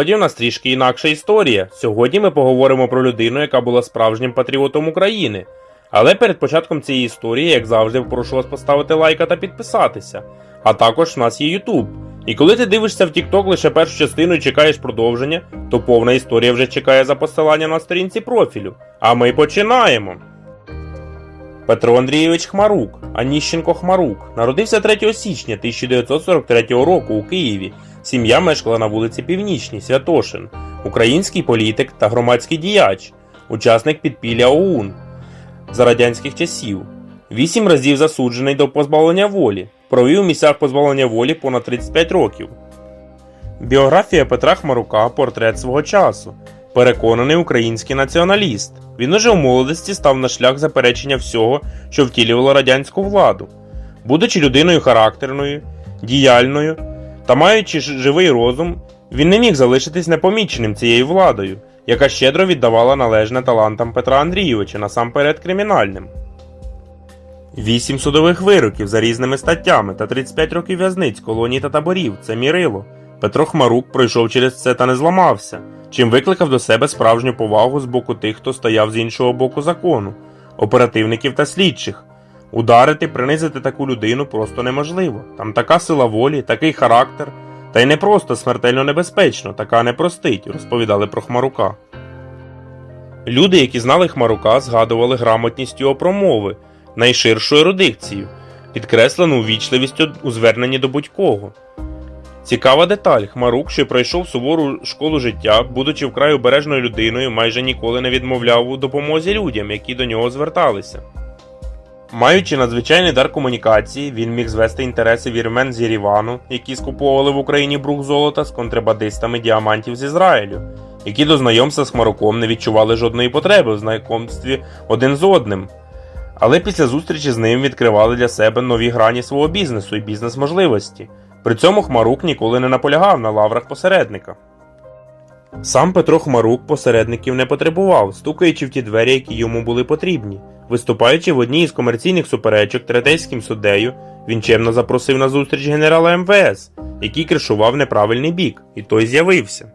Сьогодні у нас трішки інакша історія. Сьогодні ми поговоримо про людину, яка була справжнім патріотом України. Але перед початком цієї історії, як завжди, прошу вас поставити лайка та підписатися. А також в нас є YouTube. І коли ти дивишся в TikTok лише першу частину і чекаєш продовження, то повна історія вже чекає за посиланням на сторінці профілю. А ми починаємо. Петро Андрійович Хмарук, Аніщенко Хмарук, народився 3 січня 1943 року у Києві. Сім'я мешкала на вулиці Північній, Святошин, український політик та громадський діяч, учасник підпілля ОУН за радянських часів. Вісім разів засуджений до позбавлення волі, провів у місцях позбавлення волі понад 35 років. Біографія Петра Хмарука портрет свого часу. Переконаний український націоналіст. Він уже у молодості став на шлях заперечення всього, що втілювало радянську владу. Будучи людиною характерною, діяльною та маючи живий розум, він не міг залишитись непоміченим цією владою, яка щедро віддавала належне талантам Петра Андрійовича насамперед кримінальним. Вісім судових вироків за різними статтями та 35 років в'язниць, колоній та таборів це мірило. Петро Хмарук пройшов через це та не зламався, чим викликав до себе справжню повагу з боку тих, хто стояв з іншого боку закону, оперативників та слідчих. Ударити, принизити таку людину просто неможливо. Там така сила волі, такий характер, та й не просто смертельно небезпечно, така не простить, розповідали про Хмарука. Люди, які знали Хмарука, згадували грамотність його промови, найширшу ерудикцію, підкреслену ввічливістю у зверненні до будь-кого. Цікава деталь: Хмарук, що пройшов сувору школу життя, будучи вкрай обережною людиною, майже ніколи не відмовляв у допомозі людям, які до нього зверталися. Маючи надзвичайний дар комунікації, він міг звести інтереси вірмен з Єрівану, які скуповували в Україні брух золота з контрабандистами діамантів з Ізраїлю, які до знайомства з Хмаруком не відчували жодної потреби в знайомстві один з одним. Але після зустрічі з ним відкривали для себе нові грані свого бізнесу і бізнес-можливості. При цьому Хмарук ніколи не наполягав на лаврах посередника. Сам Петро Хмарук посередників не потребував, стукаючи в ті двері, які йому були потрібні. Виступаючи в одній із комерційних суперечок третейським суддею, він чемно запросив на зустріч генерала МВС, який кришував неправильний бік, і той з'явився.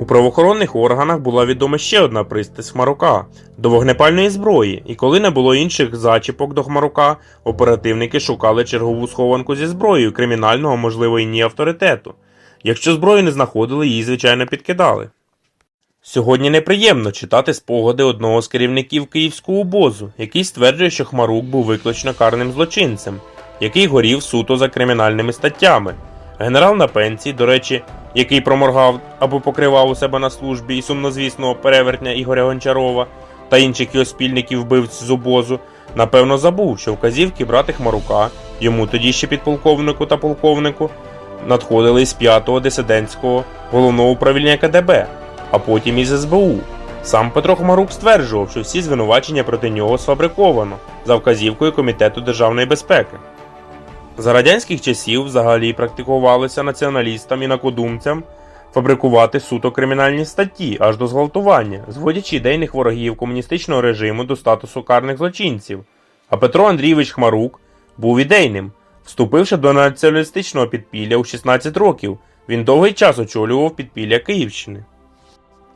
У правоохоронних органах була відома ще одна пристрасть Хмарука до вогнепальної зброї, і коли не було інших зачіпок до Хмарука, оперативники шукали чергову схованку зі зброєю кримінального, можливо, і ні авторитету. Якщо зброю не знаходили, її, звичайно, підкидали. Сьогодні неприємно читати спогади одного з керівників київського обозу, який стверджує, що Хмарук був виключно карним злочинцем, який горів суто за кримінальними статтями. Генерал на пенсії, до речі, який проморгав або покривав у себе на службі і сумнозвісного перевертня Ігоря Гончарова та інших його спільників вбивць з обозу, напевно забув, що вказівки брати Хмарука, йому тоді ще підполковнику та полковнику, надходили з 5-го дисидентського головного управління КДБ, а потім із СБУ. Сам Петро Хмарук стверджував, що всі звинувачення проти нього сфабриковано за вказівкою Комітету державної безпеки. За радянських часів взагалі практикувалося націоналістам і накодумцям фабрикувати суто кримінальні статті аж до зґвалтування, зводячи ідейних ворогів комуністичного режиму до статусу карних злочинців. А Петро Андрійович Хмарук був ідейним. Вступивши до націоналістичного підпілля у 16 років, він довгий час очолював підпілля Київщини.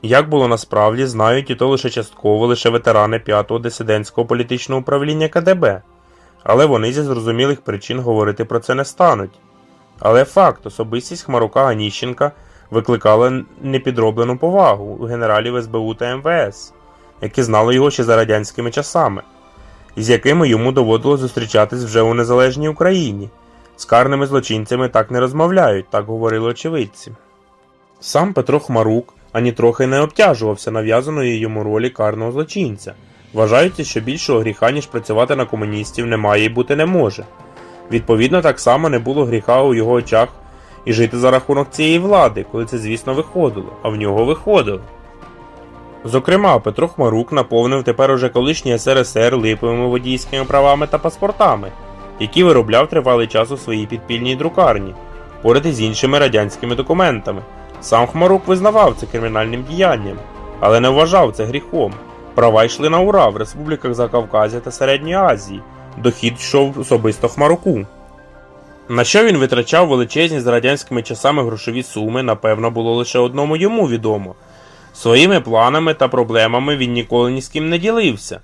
Як було насправді, знають і то лише частково лише ветерани 5-го дисидентського політичного управління КДБ але вони зі зрозумілих причин говорити про це не стануть. Але факт, особистість Хмарука Аніщенка викликала непідроблену повагу у генералів СБУ та МВС, які знали його ще за радянськими часами, і з якими йому доводилось зустрічатись вже у незалежній Україні. З карними злочинцями так не розмовляють, так говорили очевидці. Сам Петро Хмарук ані трохи не обтяжувався нав'язаної йому ролі карного злочинця. Вважається, що більшого гріха, ніж працювати на комуністів, немає і бути не може. Відповідно, так само не було гріха у його очах і жити за рахунок цієї влади, коли це, звісно, виходило, а в нього виходило. Зокрема, Петро Хмарук наповнив тепер уже колишній СРСР липовими водійськими правами та паспортами, які виробляв тривалий час у своїй підпільній друкарні, поряд із іншими радянськими документами. Сам Хмарук визнавав це кримінальним діянням, але не вважав це гріхом. Права йшли на ура в республіках Закавказя та Середньої Азії. Дохід йшов особисто Хмаруку. На що він витрачав величезні за радянськими часами грошові суми, напевно, було лише одному йому відомо. Своїми планами та проблемами він ніколи ні з ким не ділився,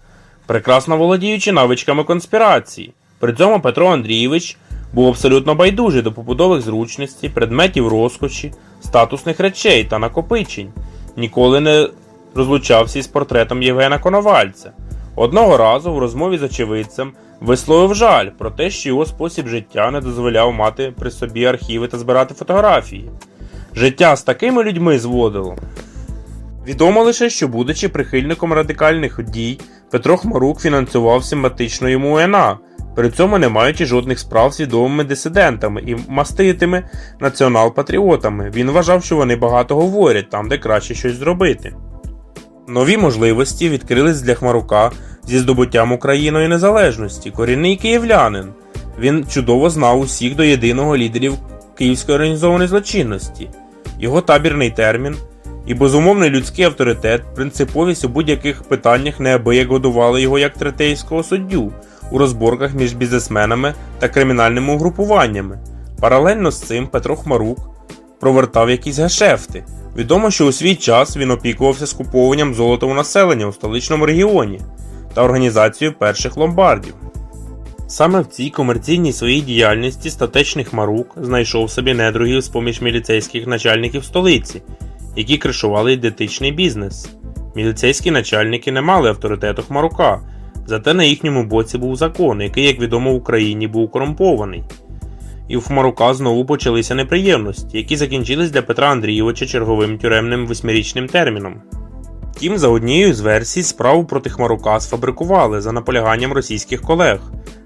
прекрасно володіючи навичками конспірації. При цьому Петро Андрійович був абсолютно байдужий до побудових зручностей, предметів розкоші, статусних речей та накопичень, ніколи не розлучався із портретом Євгена Коновальця. Одного разу в розмові з очевидцем висловив жаль про те, що його спосіб життя не дозволяв мати при собі архіви та збирати фотографії. Життя з такими людьми зводило. Відомо лише, що, будучи прихильником радикальних дій, Петро Хмарук фінансував симпатично йому УНА, при цьому не маючи жодних справ з відомими дисидентами і маститими націонал-патріотами. Він вважав, що вони багато говорять там, де краще щось зробити. Нові можливості відкрились для Хмарука зі здобуттям Україною незалежності. Корінний київлянин. Він чудово знав усіх до єдиного лідерів київської організованої злочинності. Його табірний термін і безумовний людський авторитет, принциповість у будь-яких питаннях неабияк годували його як третейського суддю у розборках між бізнесменами та кримінальними угрупуваннями. Паралельно з цим Петро Хмарук провертав якісь гешефти. Відомо, що у свій час він опікувався скуповуванням золота у населення у столичному регіоні та організацією перших ломбардів. Саме в цій комерційній своїй діяльності статечний Хмарук знайшов собі недругів з поміж міліцейських начальників столиці, які кришували ідентичний бізнес. Міліцейські начальники не мали авторитету Хмарука, зате на їхньому боці був закон, який, як відомо, в Україні був корумпований. І в Хмарука знову почалися неприємності, які закінчились для Петра Андрійовича черговим тюремним восьмирічним терміном. Втім, за однією з версій, справу проти Хмарука сфабрикували за наполяганням російських колег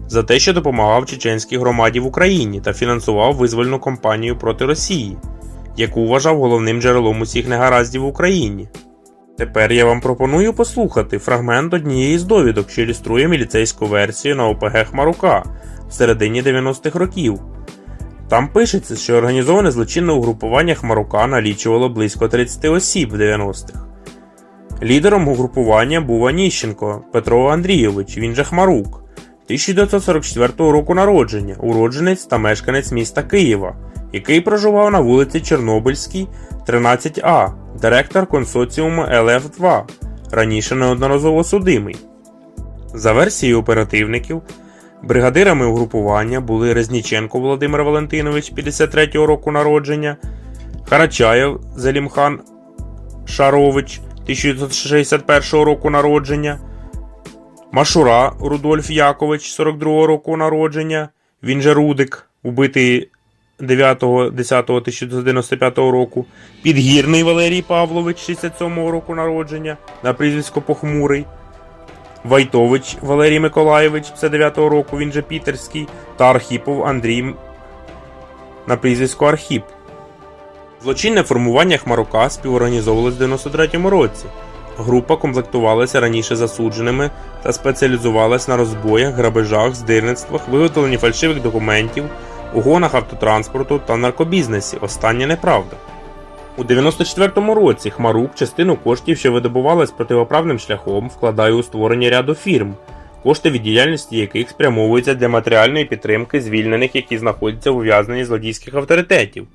за те, що допомагав чеченській громаді в Україні та фінансував визвольну кампанію проти Росії, яку вважав головним джерелом усіх негараздів в Україні. Тепер я вам пропоную послухати фрагмент однієї з довідок, що ілюструє міліцейську версію на ОПГ Хмарука середині 90-х років. Там пишеться, що організоване злочинне угрупування Хмарука налічувало близько 30 осіб в 90-х. Лідером угрупування був Аніщенко Петро Андрійович, він же Хмарук, 1944 року народження, уродженець та мешканець міста Києва, який проживав на вулиці Чорнобильській, 13А, директор консорціуму ЛФ2, раніше неодноразово судимий. За версією оперативників, бригадирами угрупування були Резніченко Володимир Валентинович 53-го року народження, Харачаєв Залімхан Шарович 1961 року народження, Машура Рудольф Якович 42 року народження, він же Рудик, убитий 9.10.1995 року, Підгірний Валерій Павлович 67 року народження на прізвисько Похмурий, Вайтович Валерій Миколаєвич 59 року, він же Пітерський, та Архіпов Андрій на прізвисько Архіп. Злочинне формування Хмарука співорганізовувалось в 93-му році. Група комплектувалася раніше засудженими та спеціалізувалась на розбоях, грабежах, здирництвах, виготовленні фальшивих документів, угонах автотранспорту та наркобізнесі. Останнє неправда. У 94-му році Хмарук частину коштів, що видобувалась противоправним шляхом, вкладає у створення ряду фірм, кошти від діяльності яких спрямовуються для матеріальної підтримки звільнених, які знаходяться в ув'язненні злодійських авторитетів.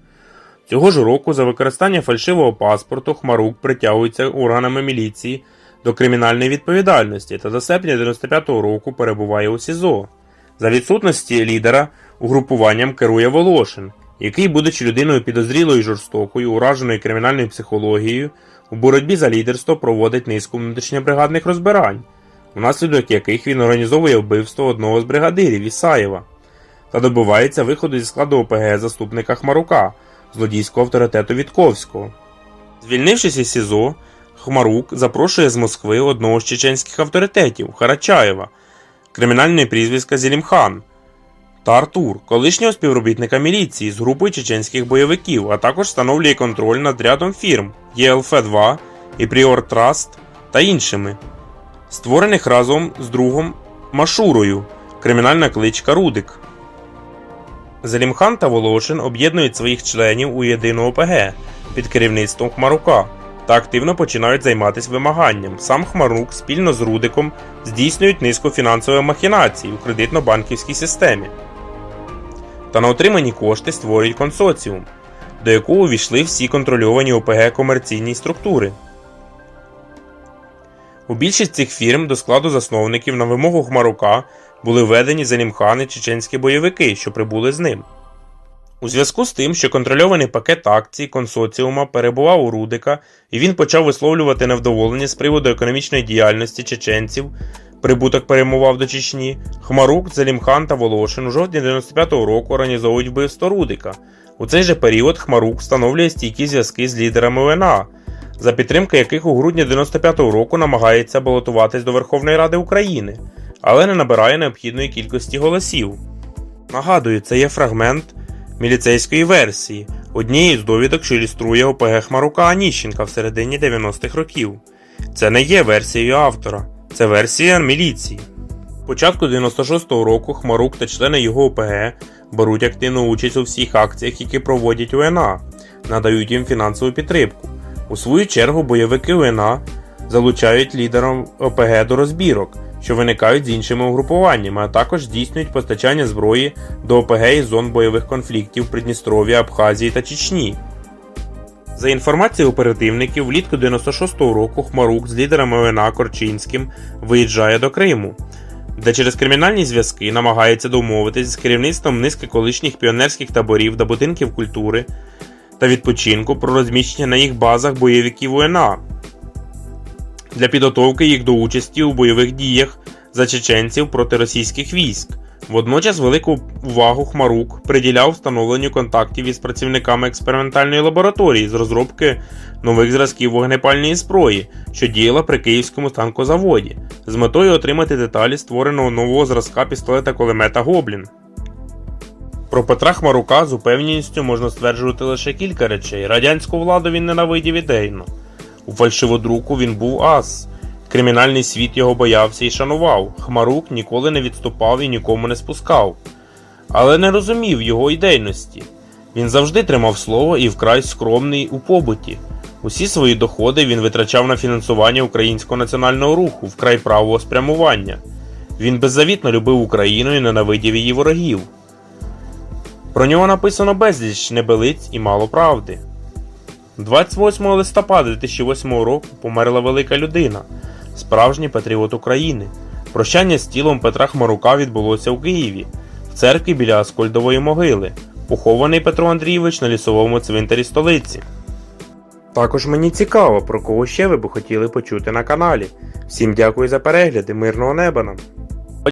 Цього ж року за використання фальшивого паспорту Хмарук притягується органами міліції до кримінальної відповідальності та до серпня 95-го року перебуває у СІЗО. За відсутності лідера угрупуванням керує Волошин, який, будучи людиною підозрілою і жорстокою, ураженою кримінальною психологією, у боротьбі за лідерство проводить низку внутрішньобригадних розбирань, внаслідок яких він організовує вбивство одного з бригадирів Ісаєва та добивається виходу зі складу ОПГ заступника Хмарука, злодійського авторитету Вітковського. Звільнившись із СІЗО, Хмарук запрошує з Москви одного з чеченських авторитетів Харачаєва, кримінальне прізвиська Зелімхан та Артур, колишнього співробітника міліції з групою чеченських бойовиків, а також встановлює контроль над рядом фірм ЄЛФ-2 і Пріор Траст та іншими, створених разом з другом Машурою, кримінальна кличка Рудик. Залімхан та Волошин об'єднують своїх членів у єдину ОПГ під керівництвом Хмарука та активно починають займатися вимаганням. Сам Хмарук спільно з Рудиком здійснюють низку фінансових махінацій у кредитно-банківській системі. Та на отримані кошти створюють консорціум, до якого увійшли всі контрольовані ОПГ комерційні структури. У більшість цих фірм до складу засновників на вимогу Хмарука були введені залімхани чеченські бойовики, що прибули з ним. У зв'язку з тим, що контрольований пакет акцій консорціума перебував у Рудика, і він почав висловлювати невдоволення з приводу економічної діяльності чеченців, прибуток перемував до Чечні, Хмарук, Залімхан та Волошин у жовтні 95-го року організовують вбивство Рудика. У цей же період Хмарук встановлює стійкі зв'язки з лідерами УНА, за підтримки яких у грудні 95-го року намагається балотуватись до Верховної Ради України, але не набирає необхідної кількості голосів. Нагадую, це є фрагмент міліцейської версії, однієї з довідок, що ілюструє ОПГ Хмарука Аніщенка в середині 90-х років. Це не є версією автора, це версія міліції. Початку 96-го року Хмарук та члени його ОПГ беруть активну участь у всіх акціях, які проводять УНА, надають їм фінансову підтримку. У свою чергу бойовики УНА залучають лідерам ОПГ до розбірок, що виникають з іншими угрупуваннями, а також здійснюють постачання зброї до ОПГ із зон бойових конфліктів Придністров'я, Абхазії та Чечні. За інформацією оперативників, влітку 96-го року Хмарук з лідерами ОНА Корчинським виїжджає до Криму, де через кримінальні зв'язки намагається домовитись з керівництвом низки колишніх піонерських таборів та будинків культури та відпочинку про розміщення на їх базах бойовиків УНА для підготовки їх до участі у бойових діях за чеченців проти російських військ. Водночас велику увагу Хмарук приділяв встановленню контактів із працівниками експериментальної лабораторії з розробки нових зразків вогнепальної зброї, що діяла при київському станкозаводі, з метою отримати деталі створеного нового зразка пістолета кулемета Гоблін. Про Петра Хмарука з упевненістю можна стверджувати лише кілька речей. Радянську владу він ненавидів ідейно. У фальшиводруку він був ас. Кримінальний світ його боявся і шанував. Хмарук ніколи не відступав і нікому не спускав. Але не розумів його ідейності. Він завжди тримав слово і вкрай скромний у побуті. Усі свої доходи він витрачав на фінансування українського національного руху, вкрай правого спрямування. Він беззавітно любив Україну і ненавидів її ворогів. Про нього написано безліч небелиць і мало правди. 28 листопада 2008 року померла велика людина, справжній патріот України. Прощання з тілом Петра Хмарука відбулося у Києві, в церкві біля Аскольдової могили, похований Петро Андрійович на лісовому цвинтарі столиці. Також мені цікаво, про кого ще ви б хотіли почути на каналі. Всім дякую за перегляд і мирного неба нам!